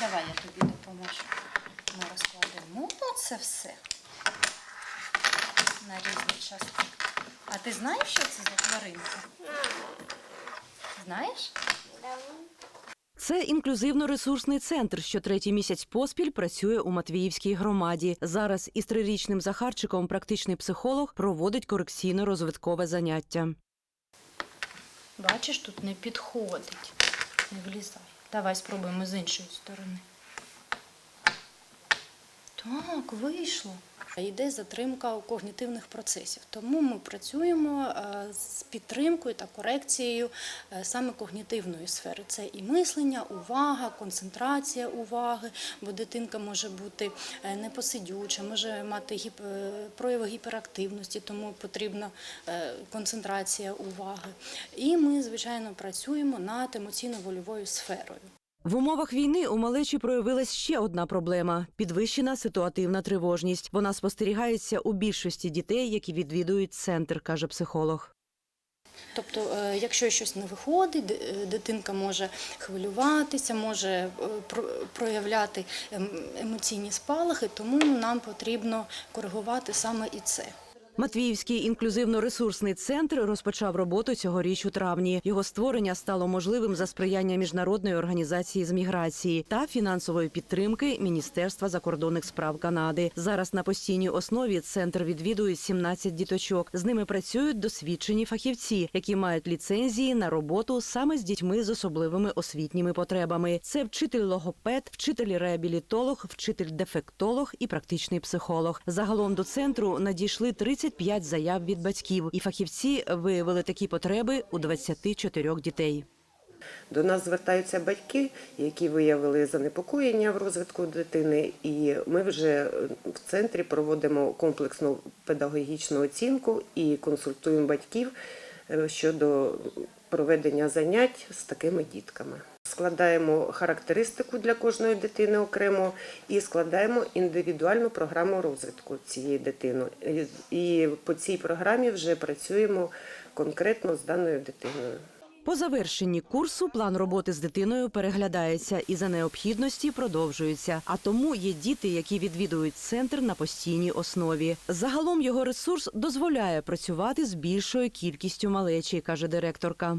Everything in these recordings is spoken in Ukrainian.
Давай я тобі допоможу. Ми розкладемо це все на різні частини. А ти знаєш, що це за тваринка? Знаєш? Це інклюзивно-ресурсний центр, що третій місяць поспіль працює у Матвіївській громаді. Зараз із трирічним Захарчиком практичний психолог проводить корекційно-розвиткове заняття. Бачиш, тут не підходить. Не влізай. Давай спробуємо з іншої сторони. Так, вийшло. Йде затримка когнітивних процесів. Тому ми працюємо е, з підтримкою та корекцією е, саме когнітивної сфери. Це і мислення, увага, концентрація уваги, бо дитинка може бути е, непосидюча, може мати прояви гіперактивності, тому потрібна концентрація уваги. І ми, звичайно, працюємо над емоційно-вольовою сферою. В умовах війни у малечі проявилась ще одна проблема підвищена ситуативна тривожність. Вона спостерігається у більшості дітей, які відвідують центр, каже психолог. Тобто, е, якщо щось не виходить, е, дитинка може хвилюватися, може е, про- проявляти ем- емоційні спалахи, тому нам потрібно коригувати саме і це. Матвіївський інклюзивно-ресурсний центр розпочав роботу цьогоріч у травні. Його створення стало можливим за сприяння міжнародної організації з міграції та фінансової підтримки Міністерства закордонних справ Канади. Зараз на постійній основі центр відвідує 17 діточок. З ними працюють досвідчені фахівці, які мають ліцензії на роботу саме з дітьми з особливими освітніми потребами. Це вчитель логопед, вчитель реабілітолог, вчитель дефектолог і практичний психолог. Загалом до центру надійшли 35 заяв від батьків, і фахівці виявили такі потреби у 24 дітей. До нас звертаються батьки, які виявили занепокоєння в розвитку дитини, і ми вже в центрі проводимо комплексну педагогічну оцінку і консультуємо батьків е, щодо проведення занять з такими дітками. Складаємо характеристику для кожної дитини окремо і складаємо індивідуальну програму розвитку цієї дитини. І- по цій програмі вже працюємо конкретно з даною дитиною. По завершенні курсу план роботи з дитиною переглядається і за необхідності продовжується. А тому є діти, які відвідують центр на постійній основі. Загалом його ресурс дозволяє працювати з більшою кількістю малечі, каже директорка.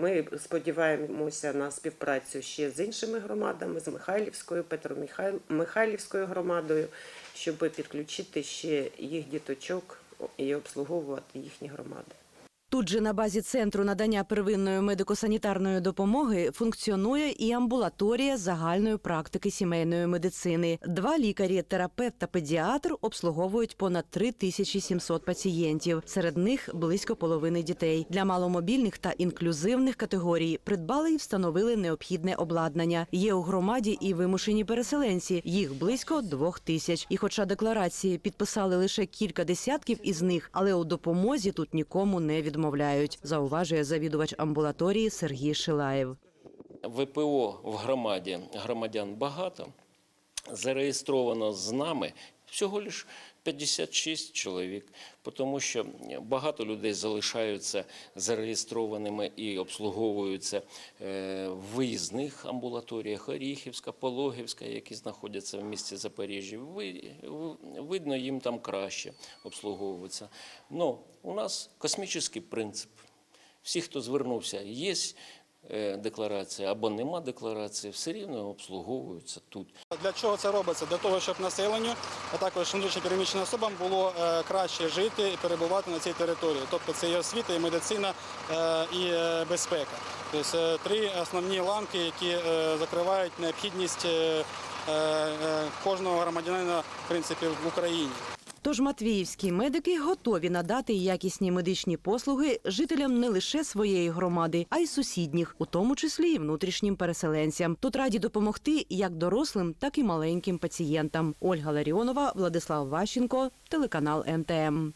Ми сподіваємося на співпрацю ще з іншими громадами, з Михайлівською, Петромихайлівською громадою, щоб підключити ще їх діточок і обслуговувати їхні громади. Тут же на базі центру надання первинної медико-санітарної допомоги функціонує і амбулаторія загальної практики сімейної медицини. Два лікарі, терапевт та педіатр обслуговують понад 3700 пацієнтів. Серед них близько половини дітей. Для маломобільних та інклюзивних категорій придбали і встановили необхідне обладнання. Є у громаді і вимушені переселенці. Їх близько двох тисяч. І, хоча декларації підписали лише кілька десятків із них, але у допомозі тут нікому не відмовляють. Зауважує завідувач амбулаторії Сергій Шилаєв. ВПО в громаді громадян багато. Зареєстровано з нами всього лиш 56 чоловік, тому що багато людей залишаються зареєстрованими і обслуговуються е, в виїзних амбулаторіях Оріхівська, Пологівська, які знаходяться в місті Запоріжжя. Ви- ви- Видно, їм там краще обслуговуються. Ну, у нас космічний принцип. Всі, хто звернувся, є е, декларація або нема декларації, все рівно обслуговуються тут. Для чого це робиться? Для того, щоб населенню, а також переміщеним особам було е, краще жити і перебувати на цій території. Тобто це і освіта, і медицина, е, і безпека. Тобто три основні ланки, які закривають необхідність кожного громадянина в принципі в Україні. Тож матвіївські медики готові надати якісні медичні послуги жителям не лише своєї громади, а й сусідніх, у тому числі і внутрішнім переселенцям. Тут раді допомогти як дорослим, так і маленьким пацієнтам. Ольга Ларіонова, Владислав Ващенко, телеканал МТМ.